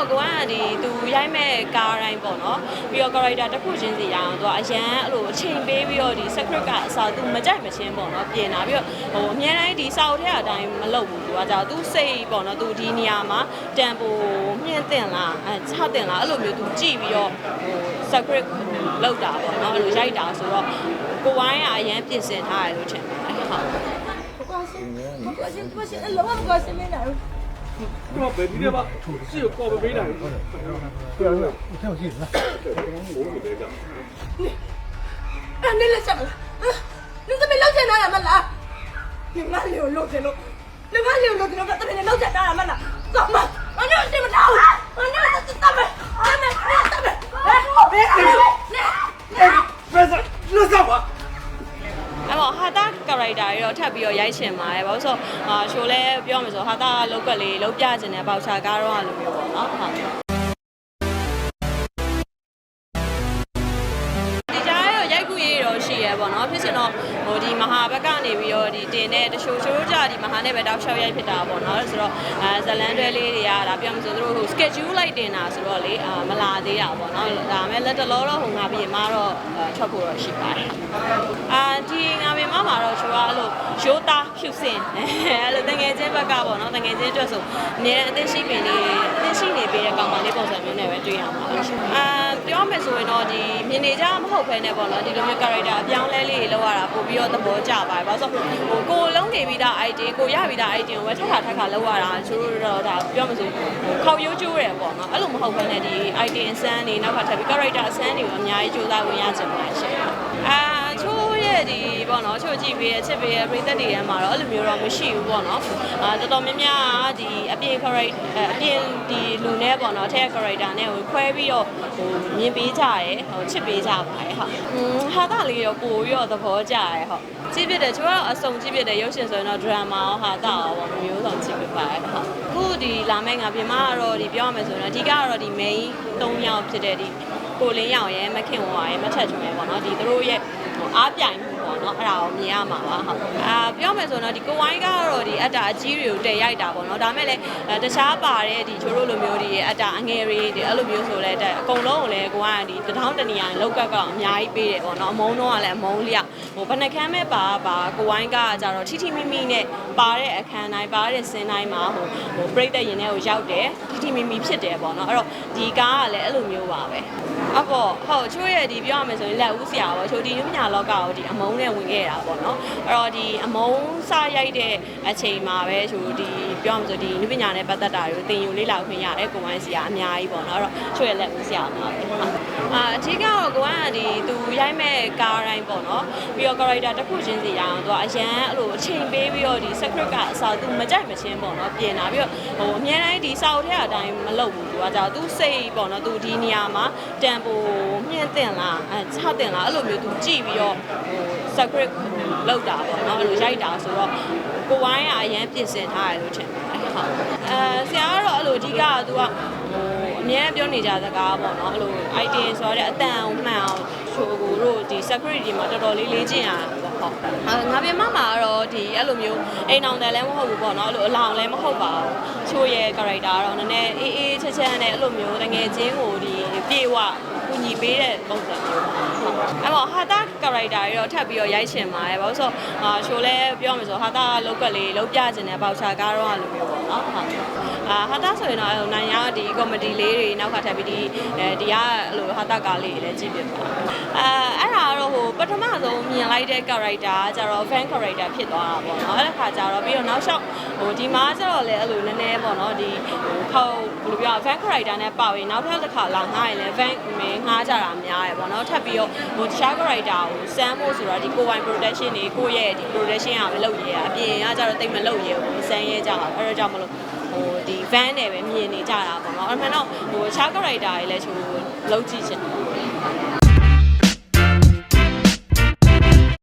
တော့ကိုကဒီသူရိုက်မဲ့ကားတိုင်းပေါ့နော်ပြီးတော့ character တစ်ခုချင်းစီရအောင်သူကအရန်အဲ့လိုအချိန်ပေးပြီးတော့ဒီ script ကအစားသူမကြိုက်မချင်းပေါ့နော်ပြင်လာပြီးတော့ဟိုအများတိုင်းဒီစာအုပ်ထဲအတိုင်းမလုပ်ဘူးသူကကြာသူစိတ်ပေါ့နော်သူဒီနေရာမှာတန်ပိုမြင့်တင်လားအဲချတင်လားအဲ့လိုမျိုးသူကြည့်ပြီးတော့ဟို script လောက်တာပေါ့နော်အဲ့လိုရိုက်တာဆိုတော့ကိုဝိုင်းကအရန်ပြင်ဆင်ထားတယ်လို့ထင်ပါတယ်ဟုတ် 不高兴，不高兴，不高兴，老不高兴没 တော့ဘယ်ဒီထဲမှာရှေ့ကိုပေါ်ပေးနိုင်ဟုတ်တယ်ပြောရအောင်ထောက်ကြည့်လားဘုံကိုလည်းကြာအဲ့နဲ့လက်ချက်မလားလူသမီးလောက်ချင်တာလားမလားလူမလေးကိုလောက်ချင်လို့လူမလေးကိုလောက်ချင်တော့ကတည်းကလောက်ချင်တာ character တွေတော့ထပ်ပြီးတော့ရိုက်ချင်ပါတယ်ဘာလို့ဆိုအာရှိုးလဲပြောရမယ်ဆိုဟာတာလောက်ကလေးလောက်ပြချင်တဲ့ပေါချာကားတော့အဲ့လိုမျိုးပေါ့နော် တော့ရှိရဲပေါ့နော်ဖြစ်ချင်တော့ဟိုဒီမဟာဘက်ကနေပြီးတော့ဒီတင်တဲ့တချို့ချိုးကြဒီမဟာနဲ့ပဲတောက်လျှောက်ရိုက်ဖြစ်တာပေါ့နော်ဆိုတော့အဲဇလန်တွဲလေးတွေကဒါပြောမှဆိုသူတို့ဟို schedule လိုက်တင်တာဆိုတော့လေအာမလာသေးတာပေါ့နော်ဒါမဲ့လက်တလောတော့ဟိုငါပြင်မတော့ထွက်ဖို့တော့ရှိပါတယ်အာဒီငါပြင်မမှာတော့ချိုးကအဲ့လိုရိုးသားဖြူစင်အဲ့လိုတငယ်ချင်းဘက်ကပေါ့နော်တငယ်ချင်းအတွက်ဆိုအများအသိရှိပင်လေးအသိရှိနေပေးတဲ့ကောင်မလေးပုံစံမျိုးနဲ့ပဲတွေ့ရမှာအာပြောမယ်ဆိုရင်တော့ဒီမြင်နေကြမဟုတ်ဘဲနဲ့ပေါ့နော်ဒီလိုမျိုး character အပြောင်းလဲလေးတွေလောက်ရတာပို့ပြီးတော့သဘောကျပါတယ်ဘာလို့ဆိုဟိုကိုလုံးနေပြီးသား idea ကိုရပြီးသား idea ကိုပဲထပ်ခါထပ်ခါလောက်ရတာချိုးတော့ဒါပြောမယ်ဆိုခေါက်ရိုးကျိုးတယ်ပေါ့နော်အဲ့လိုမဟုတ်ဘဲနဲ့ဒီ idea အစမ်းတွေနောက်ခါထပ်ပြီး character အစမ်းတွေကိုအများကြီးစူးစမ်းဝင်ရချင်ပါတယ်ရှင်အာချိုး ရဲ့ဒီပေါ့နော်ချိုးကြည့်ပြီးရဲ့ချစ်ပြီးရဲ့ပရိသတ်တွေထဲမှာတော့အဲ့လိုမျိုးတော့မရှိဘူးပေါ့နော်အာတော်တော်များများဒီအပြင် character အပြင်ဒီလူနဲ့ပေါ့နော်ထဲ character နဲ့ကိုခွဲပြီးတော့ဟိုမြင်ပေးကြရဲဟိုချစ်ပေးကြပါတယ်ဟုတ်อืมဟာတာလေးရောပို့ပြီးတော့သဘောကျရဲဟုတ်ကြည့်ပြတယ်ချိုးကတော့အစုံကြည့်ပြတယ်ရုပ်ရှင်ဆိုရင်တော့ drama ရောဟာတာရောပေါ့မျိုးစုံကြည့်ပြပါတယ်ဟုတ်ခုဒီလာမယ့်ငါပြင်မကတော့ဒီပြောရမယ်ဆိုရင်တော့အဓိကကတော့ဒီ main ၃ယောက်ဖြစ်တဲ့ဒီကိုလင်းရောင်ရဲ့မခင်ဝါရဲ့မထက်ချုံရဲ့ပေါ့နော်ဒီသူတို့ရဲ့ဟို အားပြိုင်မှုပေါ့နော်အဲ့ဒါကိုမြင်ရမှာပါဟုတ်အာပြောမယ်ဆိုတော့ဒီကိုဝိုင်းကတော့ဒီအတ္တအကြီးတွေကိုတည်ရိုက်တာပေါ့နော်ဒါမဲ့လည်းတခြားပါတဲ့ဒီချိုးတို့လိုမျိုးဒီအတ္တအငယ်တွေဒီအဲ့လိုမျိုးဆိုလဲတဲ့အကုန်လုံးကိုလည်းကိုကဒီတထောင်းတနေရာလောက်ကကအများကြီးပေးတယ်ပေါ့နော်အမုန်းတော့ကလည်းအမုန်းလျောက်ဟိုဘယ်နှခမ်းမဲ့ပါပါကိုဝိုင်းကကြတော့ထိထိမိမိနဲ့ပါတဲ့အခန်းတိုင်းပါတဲ့စင်းတိုင်းမှာဟိုဟိုပြိတ္တရင်ထဲကိုရောက်တယ်ထိထိမိမိဖြစ်တယ်ပေါ့နော်အဲ့တော့ဒီကားကလည်းအဲ့လိုမျိုးပါပဲအပေါ့ဟုတ်ချိုးရဲ့ဒီပြောရမယ်ဆိုရင်လက်ဦးဆရာပေါ့ချိုးဒီနုပညာလောကကိုဒီအမုန်းနဲ့ဝင်ခဲ့တာပေါ့နော်အဲ့တော့ဒီအမုန်းစရိုက်တဲ့အချိန်မှာပဲချိုးဒီပြောရမယ်ဆိုဒီနုပညာနဲ့ပတ်သက်တာတွေကိုသင်ယူလေ့လာခွင့်ရတယ်ကိုဝိုင်းဆရာအများကြီးပေါ့နော်အဲ့တော့ချိုးရဲ့လက်ဦးဆရာမှာပဲအာအထူးကတော့ကိုဝိုင်းကဒီသူရိုက်မဲ့ကားတိုင်းပေါ့နော်ပြီးတော့ character တစ်ခုချင်းစီရအောင်သူကအရန်အဲ့လိုအချိန်ပေးပြီးတော့ဒီ script ကအစားသူမကြိုက်မချင်းပေါ့နော်ပြင်လာပြီးတော့ဟိုအများတိုင်းဒီစာအုပ်ထဲအတိုင်းမလုပ်ဘူးသူကကြာသူစိတ်ပေါ့နော်သူဒီနေရာမှာတန်ပိုမြင့်တင်လားအဲချတင်လားအဲ့လိုမျိုးသူကြည့်ပြီးတော့ဟို script လောက်တာပေါ့နော်အဲ့လိုရိုက်တာဆိုတော့ကိုဝိုင်းကအရန်ပြင်ဆင်ထားတယ်လို့ထင်ပါတယ်ဟုတ်အဲဆရာကတော့အဲ့လိုအဓိကကသူကဟိုအများပြောနေကြစကားပေါ့နော်အဲ့လို idea ဆိုတဲ့အတန်အောင်မှန်အောင်ချိုးကိုတို့ဒီ security မှာတော်တော်လေးလေးကျင့်ရတာပေါ့ဟုတ်အာငါပြင်မမှာကတော့ဒီအဲ့လိုမျိုးအိမ်အောင်တယ်လည်းမဟုတ်ဘူးပေါ့နော်အဲ့လိုအလောင်လည်းမဟုတ်ပါဘူး ချိုးရဲ့ character ကတော့နည်းနည်းအေးအေးချမ်းချမ်းနဲ့အဲ့လိုမျိုးတကယ်ချင်းကိုဒီပြေဝကူညီပေးတဲ့ပုံစံမျိုးဟုတ်အဲ့တော့ဟာတာ character တွေတော့ထပ်ပြီးတော့ရိုက်ချင်ပါတယ်ဘာလို့ဆိုအာရှိုးလဲပြောမယ်ဆိုဟာတာလောက်ကလေးလောက်ပြချင်တဲ့ပေါချာကားတော့အဲ့လိုမျိုးပေါ့နော်ဟုတ်အာဟာတာဆိုရင်တော့အဲ့လိုနိုင်ရဒီ comedy လေးတွေနောက်ကထပ်ပြီးဒီအဲဒီကအဲ့လိုဟာတာကားလေးတွေလည်းကြည့်ပြပါအာအဲ့ဒါကတော့ဟိုပထမဆုံးမြင်လိုက်တဲ့ character ကကျတော့ fan character ဖြစ်သွားတာပေါ့နော်အဲ့ဒါခါကျတော့ပြီးတော့နောက်လျှောက်ဟိုဒီမှာကျတော့လည်းအဲ့လိုနည်းနည်းပေါ့နော်ဒီဟိုခေါက်ဘယ်လိုပြော fan character နဲ့ပါဝင်နောက်ထပ်တစ်ခါလာငှားရင်လည်း fan မင်းငှားကြတာများရယ်ပေါ့နော်ထပ်ပြီးတော့ဟိုတခြား character ကိုစမ်းဖို့ဆိုတော့ဒီကိုပိုင် production တွေကိုယ့်ရဲ့ဒီ production ကမလုပ်ရဲအပြင်ကကျတော့တိတ်မလုပ်ရဲဘူးစမ်းရဲကြတာအဲ့ဒါကြောင့်မလို့ဟိုဒီ van နဲ့ပဲမြင်နေကြတာပေါ့နော်အဲ့မှန်တော့ဟိုတခြား character တွေလည်းချိုးလုံးကြည့်ချင်တယ်